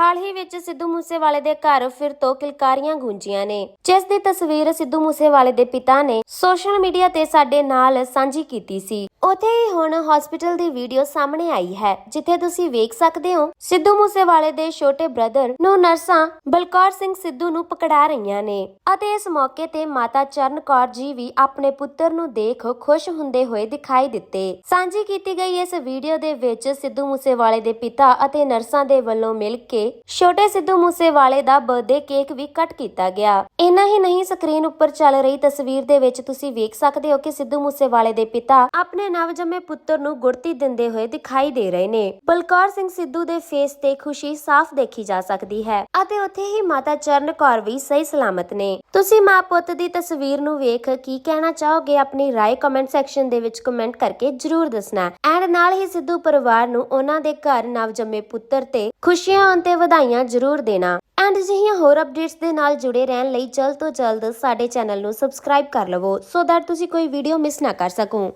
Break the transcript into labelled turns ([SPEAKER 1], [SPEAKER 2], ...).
[SPEAKER 1] ਹਾਲ ਹੀ ਵਿੱਚ ਸਿੱਧੂ ਮੂਸੇਵਾਲੇ ਦੇ ਘਰ ਫਿਰ ਤੋਂ ਕਿਲਕਾਰੀਆਂ ਗੂੰਜੀਆਂ ਨੇ, ਜਿਸ ਦੀ ਤਸਵੀਰ ਸਿੱਧੂ ਮੂਸੇਵਾਲੇ ਦੇ ਪਿਤਾ ਨੇ ਸੋਸ਼ਲ ਮੀਡੀਆ ਤੇ ਸਾਡੇ ਨਾਲ ਸਾਂਝੀ ਕੀਤੀ ਸੀ। ਉੱਥੇ ਹੀ ਹੁਣ ਹਸਪੀਟਲ ਦੀ ਵੀਡੀਓ ਸਾਹਮਣੇ ਆਈ ਹੈ, ਜਿੱਥੇ ਤੁਸੀਂ ਵੇਖ ਸਕਦੇ ਹੋ ਸਿੱਧੂ ਮੂਸੇਵਾਲੇ ਦੇ ਛੋਟੇ ਬ੍ਰਦਰ ਨੂੰ ਨਰਸਾਂ ਬਲਕੌਰ ਸਿੰਘ ਸਿੱਧੂ ਨੂੰ ਪਕੜਾ ਰਹੀਆਂ ਨੇ ਅਤੇ ਇਸ ਮੌਕੇ ਤੇ ਮਾਤਾ ਚਰਨ ਕੌਰ ਜੀ ਵੀ ਆਪਣੇ ਪੁੱਤਰ ਨੂੰ ਦੇਖ ਖੁਸ਼ ਹੁੰਦੇ ਹੋਏ ਦਿਖਾਈ ਦਿੱਤੇ। ਸਾਂਝੀ ਕੀਤੀ ਗਈ ਇਸ ਵੀਡੀਓ ਦੇ ਵਿੱਚ ਸਿੱਧੂ ਮੂਸੇਵਾਲੇ ਦੇ ਪਿਤਾ ਅਤੇ ਨਰਸਾਂ ਦੇ ਵੱਲੋਂ ਮਿਲ ਕੇ ਛੋਟੇ ਸਿੱਧੂ ਮੂਸੇਵਾਲੇ ਦਾ ਬਰਥਡੇ ਕੇਕ ਵੀ ਕੱਟ ਕੀਤਾ ਗਿਆ। ਇੰਨਾ ਹੀ ਨਹੀਂ ਸਕਰੀਨ ਉੱਪਰ ਚੱਲ ਰਹੀ ਤਸਵੀਰ ਦੇ ਵਿੱਚ ਤੁਸੀਂ ਵੇਖ ਸਕਦੇ ਹੋ ਕਿ ਸਿੱਧੂ ਮੂਸੇਵਾਲੇ ਦੇ ਪਿਤਾ ਆਪਣੇ ਨਵਜੰਮੇ ਪੁੱਤਰ ਨੂੰ ਗੁੜਤੀ ਦਿੰਦੇ ਹੋਏ ਦਿਖਾਈ ਦੇ ਰਹੇ ਨੇ ਬਲਕੌਰ ਸਿੰਘ ਸਿੱਧੂ ਦੇ ਫੇਸ ਤੇ ਖੁਸ਼ੀ ਸਾਫ਼ ਦੇਖੀ ਜਾ ਸਕਦੀ ਹੈ ਅਤੇ ਉੱਥੇ ਹੀ ਮਾਤਾ ਚਰਨ ਕੌਰ ਵੀ ਸਹੀ ਸਲਾਮਤ ਨੇ ਤੁਸੀਂ ਮਾਂ ਪੁੱਤ ਦੀ ਤਸਵੀਰ ਨੂੰ ਵੇਖ ਕੀ ਕਹਿਣਾ ਚਾਹੋਗੇ ਆਪਣੀ رائے ਕਮੈਂਟ ਸੈਕਸ਼ਨ ਦੇ ਵਿੱਚ ਕਮੈਂਟ ਕਰਕੇ ਜਰੂਰ ਦੱਸਣਾ ਐਂਡ ਨਾਲ ਹੀ ਸਿੱਧੂ ਪਰਿਵਾਰ ਨੂੰ ਉਹਨਾਂ ਦੇ ਘਰ ਨਵਜੰਮੇ ਪੁੱਤਰ ਤੇ ਖੁਸ਼ੀਆਂ ਆਉਣ ਤੇ ਵਧਾਈਆਂ ਜਰੂਰ ਦੇਣਾ ਐਂਡ ਅਜਿਹੀਆਂ ਹੋਰ ਅਪਡੇਟਸ ਦੇ ਨਾਲ ਜੁੜੇ ਰਹਿਣ ਲਈ ਜਲਦ ਤੋਂ ਜਲਦ ਸਾਡੇ ਚੈਨਲ ਨੂੰ ਸਬਸਕ੍ਰਾਈਬ ਕਰ ਲਵੋ ਸੋ that ਤੁਸੀਂ ਕੋਈ ਵੀਡੀਓ ਮਿਸ ਨਾ ਕਰ ਸਕੋ